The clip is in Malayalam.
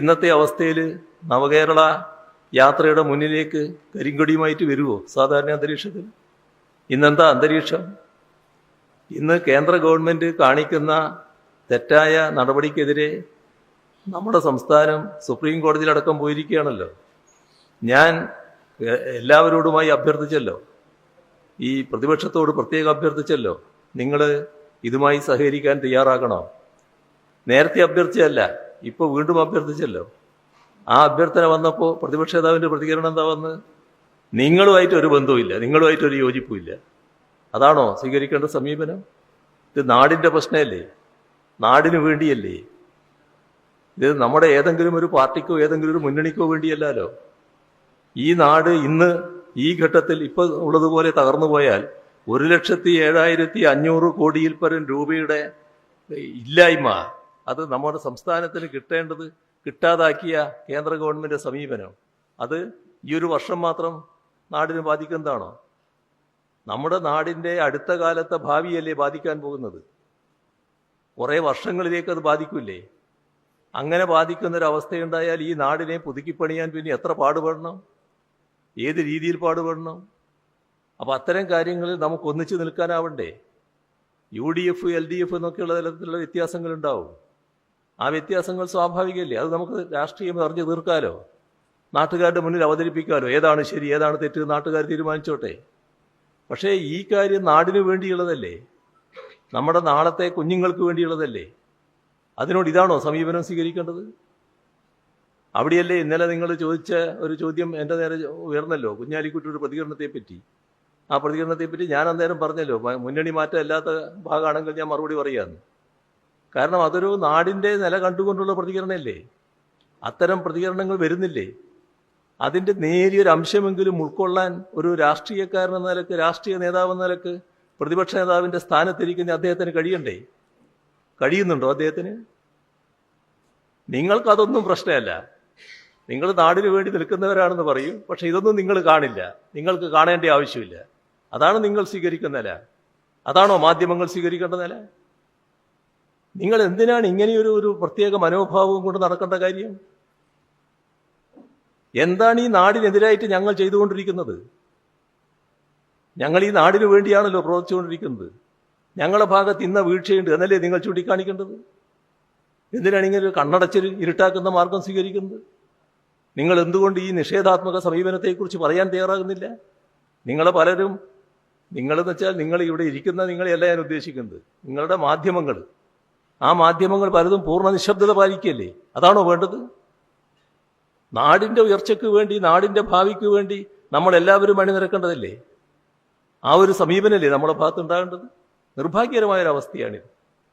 ഇന്നത്തെ അവസ്ഥയിൽ നവകേരള യാത്രയുടെ മുന്നിലേക്ക് കരിങ്കൊടിയുമായിട്ട് വരുമോ സാധാരണ അന്തരീക്ഷത്തിൽ. ഇന്നെന്താ അന്തരീക്ഷം? ഇന്ന് കേന്ദ്ര ഗവൺമെന്റ് കാണിക്കുന്ന തെറ്റായ നടപടിക്കെതിരെ നമ്മുടെ സംസ്ഥാനം സുപ്രീം കോടതിയിലടക്കം പോയിരിക്കുകയാണല്ലോ. ഞാൻ എല്ലാവരോടുമായി അഭ്യർത്ഥിച്ചല്ലോ. ഈ പ്രതിപക്ഷത്തോട് പ്രത്യേകം അഭ്യർത്ഥിച്ചല്ലോ. നിങ്ങൾ ഇതുമായി സഹകരിക്കാൻ തയ്യാറാകണോ? നേരത്തെ അഭ്യർത്ഥിച്ചല്ല ഇപ്പൊ വീണ്ടും അഭ്യർത്ഥിച്ചല്ലോ. ആ അഭ്യർത്ഥന വന്നപ്പോൾ പ്രതിപക്ഷ നേതാവിന്റെ പ്രതികരണം എന്താ വന്ന്? നിങ്ങളുമായിട്ട് ഒരു ബന്ധവുമില്ല നിങ്ങളുമായിട്ട് ഒരു യോജിപ്പുമില്ല. അതാണോ സ്വീകരിക്കേണ്ട സമീപനം? ഇത് നാടിന്റെ പ്രശ്നമല്ലേ? നാടിനു വേണ്ടിയല്ലേ? ഇത് നമ്മുടെ ഏതെങ്കിലും ഒരു പാർട്ടിക്കോ ഏതെങ്കിലും ഒരു മുന്നണിക്കോ വേണ്ടിയല്ലല്ലോ ഈ നാട് ഇന്ന് ഈ ഘട്ടത്തിൽ ഇപ്പോൾ ഉള്ളതുപോലെ തകർന്നു പോയാൽ ഒരു ലക്ഷത്തി ഏഴായിരത്തി അഞ്ഞൂറ് കോടിയിൽ പരം രൂപയുടെ ഇല്ലായ്മ അത് നമ്മുടെ സംസ്ഥാനത്തിന് കിട്ടേണ്ടത് കിട്ടാതാക്കിയ കേന്ദ്ര ഗവൺമെന്റ് സമീപനം. അത് ഈ ഒരു വർഷം മാത്രം നാടിന് ബാധിക്കുന്നതാണോ? നമ്മുടെ നാടിന്റെ അടുത്ത കാലത്തെ ഭാവിയല്ലേ ബാധിക്കാൻ പോകുന്നത്? കുറേ വർഷങ്ങളിലേക്ക് അത് ബാധിക്കില്ലേ? അങ്ങനെ ബാധിക്കുന്നൊരവസ്ഥയുണ്ടായാൽ ഈ നാടിനെ പുതുക്കിപ്പണിയാൻ പിന്നെ എത്ര പാടുപെടണം? ഏത് രീതിയിൽ പാടുപെടണം? അപ്പോൾ അത്തരം കാര്യങ്ങളിൽ നമുക്ക് ഒന്നിച്ചു നിൽക്കാനാവണ്ടേ? U D F L D F എന്നൊക്കെയുള്ള തരത്തിലുള്ള വ്യത്യാസങ്ങൾ ഉണ്ടാവും ആ വ്യത്യാസങ്ങൾ സ്വാഭാവികമല്ലേ? അത് നമുക്ക് രാഷ്ട്രീയം അറിഞ്ഞു തീർക്കാലോ? നാട്ടുകാരുടെ മുന്നിൽ അവതരിപ്പിക്കാലോ? ഏതാണ് ശരി ഏതാണ് തെറ്റ് നാട്ടുകാർ തീരുമാനിച്ചോട്ടെ. പക്ഷേ ഈ കാര്യം നാടിനു വേണ്ടിയുള്ളതല്ലേ? നമ്മുടെ നാളത്തെ കുഞ്ഞുങ്ങൾക്ക് വേണ്ടിയുള്ളതല്ലേ? അതിനോട് ഇതാണോ സമീപനം സ്വീകരിക്കേണ്ടത്? അവിടെയല്ലേ ഇന്നലെ നിങ്ങൾ ചോദിച്ച ഒരു ചോദ്യം എന്റെ നേരെ ഉയർന്നല്ലോ കുഞ്ഞാലിക്കുട്ടിയുടെ പ്രതികരണത്തെപ്പറ്റി. ആ പ്രതികരണത്തെപ്പറ്റി ഞാൻ അന്നേരം പറഞ്ഞല്ലോ മുന്നണി മാറ്റം അല്ലാത്ത ഭാഗമാണെങ്കിൽ ഞാൻ മറുപടി പറയാന്ന്. കാരണം അതൊരു നാടിന്റെ നില കണ്ടുകൊണ്ടുള്ള പ്രതികരണമല്ലേ? അത്തരം പ്രതികരണങ്ങൾ വരുന്നില്ലേ? അതിന്റെ നേരിയൊരു അംശമെങ്കിലും ഉൾക്കൊള്ളാൻ ഒരു രാഷ്ട്രീയക്കാരൻ എന്ന നിലയ്ക്ക് രാഷ്ട്രീയ നേതാവ് എന്ന നിലയ്ക്ക് പ്രതിപക്ഷ നേതാവിന്റെ സ്ഥാനത്തിരിക്കുന്ന അദ്ദേഹത്തിന് കഴിയണ്ടേ? കഴിയുന്നുണ്ടോ അദ്ദേഹത്തിന്? നിങ്ങൾക്കതൊന്നും പ്രശ്നമല്ല. നിങ്ങൾ നാടിന് വേണ്ടി നിൽക്കുന്നവരാണെന്ന് പറയും പക്ഷെ ഇതൊന്നും നിങ്ങൾ കാണില്ല. നിങ്ങൾക്ക് കാണേണ്ട ആവശ്യമില്ല. അതാണ് നിങ്ങൾ സ്വീകരിക്കുന്ന നില. അതാണോ മാധ്യമങ്ങൾ സ്വീകരിക്കേണ്ട നില? നിങ്ങൾ എന്തിനാണ് ഇങ്ങനെയൊരു ഒരു പ്രത്യേക മനോഭാവവും കൊണ്ട് നടക്കേണ്ട കാര്യം? എന്താണ് ഈ നാടിനെതിരായിട്ട് ഞങ്ങൾ ചെയ്തുകൊണ്ടിരിക്കുന്നത്? ഞങ്ങൾ ഈ നാടിനു വേണ്ടിയാണല്ലോ പ്രവർത്തിച്ചുകൊണ്ടിരിക്കുന്നത്. ഞങ്ങളുടെ ഭാഗത്ത് ഇന്ന വീഴ്ചയുണ്ട് എന്നല്ലേ നിങ്ങൾ ചൂണ്ടിക്കാണിക്കേണ്ടത്? എന്തിനാണ് ഇങ്ങനെ ഒരു കണ്ണടച്ചിൽ ഇരുട്ടാക്കുന്ന മാർഗം സ്വീകരിക്കുന്നത്? നിങ്ങൾ എന്തുകൊണ്ട് ഈ നിഷേധാത്മക സമീപനത്തെക്കുറിച്ച് പറയാൻ തയ്യാറാകുന്നില്ല? നിങ്ങളെ പലരും നിങ്ങളെന്ന് വെച്ചാൽ നിങ്ങൾ ഇവിടെ ഇരിക്കുന്ന നിങ്ങളെയല്ല ഞാൻ ഉദ്ദേശിക്കുന്നത്. നിങ്ങളുടെ മാധ്യമങ്ങൾ ആ മാധ്യമങ്ങൾ പലതും പൂർണ നിശബ്ദത പാലിക്കല്ലേ അതാണോ വേണ്ടത്? നാടിന്റെ ഉയർച്ചയ്ക്ക് വേണ്ടി നാടിന്റെ ഭാവിക്ക് വേണ്ടി നമ്മൾ എല്ലാവരും അണിനിരക്കേണ്ടതല്ലേ? ആ ഒരു സമീപനല്ലേ നമ്മുടെ ഭാഗത്ത് ഉണ്ടാകേണ്ടത്? നിർഭാഗ്യകരമായൊരവസ്ഥയാണിത്.